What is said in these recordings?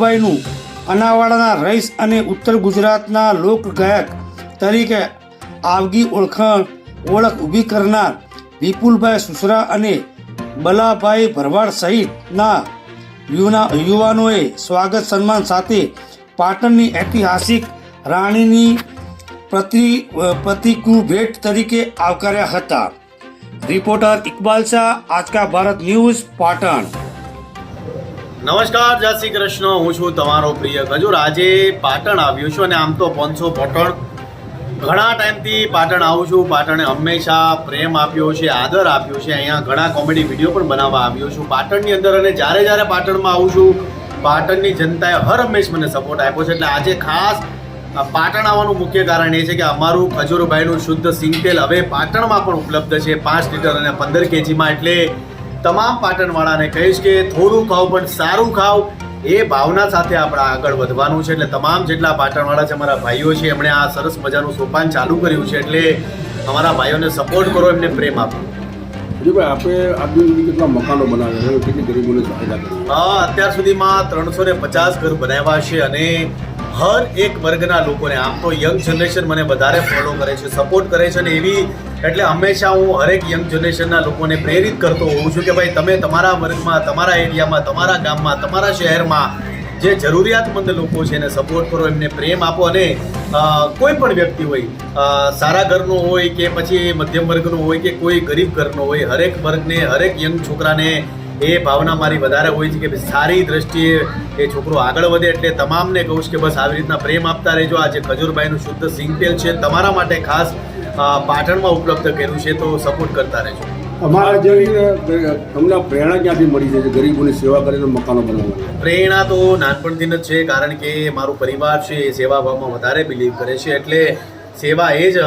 ભાઈનું અનાવાડાના રઈસ અને ઉત્તર ગુજરાતના લોકગાયક તરીકે આવગી ઓળખાણ, ઓળખ ઊભી કરનાર વિપુલભાઈ સુસરા અને બલાભાઈ ભરવાડ સહિતના યુના, યુવાનોએ સ્વાગત સન્માન સાથે પાટણની ઐતિહાસિક રાણીની પ્રતિ પ્રતિકુ ભેટ તરીકે આવકાર્યા હતા. Reporter Iqbal Shah Aaj Ka Bharat news, Patan. નમસ્કાર, જય શ્રી કૃષ્ણ. હું છું તમારો પ્રિય ખજૂર આજે પાટણ આવ્યો છું અને આમ તો પંચો પાટણ ઘણા ટાઈમથી પાટણ આવું છું. પાટણે હંમેશા પ્રેમ આપ્યો છે, આદર આપ્યો છે. અહીંયા ઘણા કોમેડી વીડિયો પણ બનાવવા આવ્યો છું. પાટણની અંદર અને જ્યારે જ્યારે પાટણમાં આવું છું, પાટણની જનતાએ હર હંમેશ મને સપોર્ટ આપ્યો છે. એટલે આજે ખાસ પાટણ આવવાનું મુખ્ય કારણ એ છે કે અમારું ખજૂરભાઈનું શુદ્ધ સિંગ તેલ હવે પાટણમાં પણ ઉપલબ્ધ છે. પાંચ લીટર અને પંદર કેજીમાં. એટલે તમામ પાટણવાળાને કહીશ કે થોડું ખાવ પણ સારું ખાવ એ ભાવના સાથે આપણે આગળ વધવાનું છે. એટલે તમામ જેટલા પાટણવાળા છે અમારા ભાઈઓ છે એમણે આ સરસ મજાનું સોપાન ચાલુ કર્યું છે. એટલે અમારા ભાઈઓને સપોર્ટ કરો એમને પ્રેમ આપો. ભાઈ આપણે આજની કેટલા મકાનો બનાવ્યા છે કેટલી ગરીબોને સહાયતા કરી હા અત્યાર સુધીમાં ત્રણસો ને પચાસ ઘર બનાવ્યા છે અને હર એક વર્ગના લોકોને આમ તો યંગ જનરેશન મને વધારે ફોલો કરે છે સપોર્ટ કરે છે અને એવી એટલે હંમેશા હું હરેક યંગ જનરેશનના લોકોને પ્રેરિત કરતો હોઉં છું કે ભાઈ તમે તમારા વર્ગમાં, તમારા એરિયામાં, તમારા ગામમાં, તમારા શહેરમાં જે જરૂરિયાતમંદ લોકો છે એને સપોર્ટ કરો, એમને પ્રેમ આપો અને કોઈ પણ વ્યક્તિ હોય સારા ઘરનો હોય કે પછી મધ્યમ વર્ગનો હોય કે કોઈ ગરીબ ઘરનો હોય, હરેક વર્ગને, હરેક યંગ છોકરાને એ ભાવના મારી વધારે હોય છે કે સારી દ્રષ્ટિએ એ છોકરો આગળ વધે એટલે તમામને કહું છું કે બસ આવી રીતના પ્રેમ આપતા રહેજો. આ જે ખજૂરભાઈનું શુદ્ધ સિંગતેલ છે. તમારા માટે ખાસ પાટણમાં ઉપલબ્ધ કર્યું છે તો સપોર્ટ કરતા રહેજો. અમારા જે તમને પ્રેરણા ક્યાંથી મળી છે? જે ગરીબોની સેવા કરીને મકાનો બનાવવા. પ્રેરણા તો નાનપણથી જ છે કારણ કે મારું પરિવાર છે એ સેવા ભાવમાં વધારે બિલીવ કરે છે. એટલે સેવા એ જ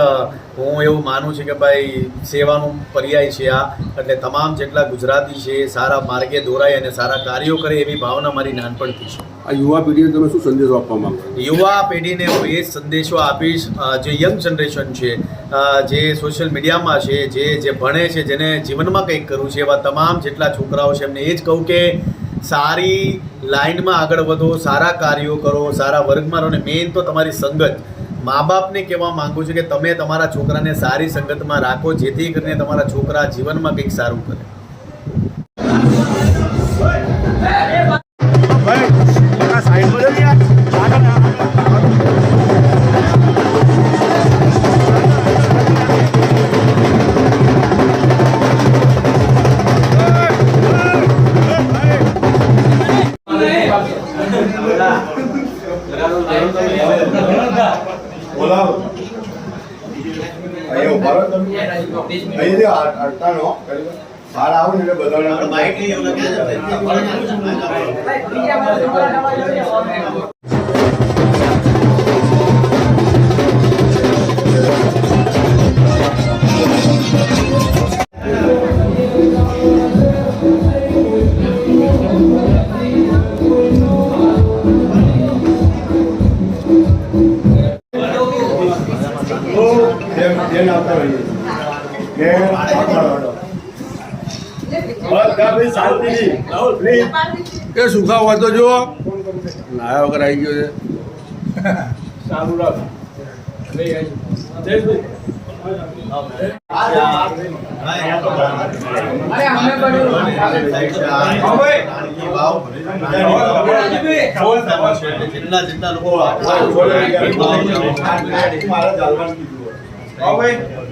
હું એવું માનું છું કે ભાઈ સેવાનું પર્યાય છે આ. એટલે તમામ જેટલા ગુજરાતી છે સારા માર્ગે દોરાય અને સારા કાર્યો કરે એવી ભાવના મારી નાનપણથી છે. આ યુવા પેઢીને તમે શું સંદેશો આપવા માંગો યુવા પેઢીને હું એ સંદેશો આપીશ જે યંગ જનરેશન છે જે સોશિયલ મીડિયામાં છે જે જે ભણે છે જેને જીવનમાં કંઈક કરવું છે એવા તમામ જેટલા છોકરાઓ છે એમને એ જ કહું કે સારી લાઈનમાં આગળ વધો સારા કાર્યો કરો સારા વર્ગમાં રહો અને મેઇન તો તમારી સંગત. મા બાપને કહેવા માંગુ છું કે તમે તમારા છોકરાને સારી સંગતમાં રાખો, જેથી કરીને તમારા છોકરા જીવનમાં કંઈક સારું કરે. બોલાવો. અહીંયા ઊભા રહો તમે. અહીં આ- અડતાનો. બહાર આવો ને એટલે બધાને જેમ જેમ આવતા રહીએ કે શાંતિથી પ્લીઝ એ સુખા હોય તો જો નાયા વગર આવી ગયો છે. જેટલા જેટલા લોકો હોય.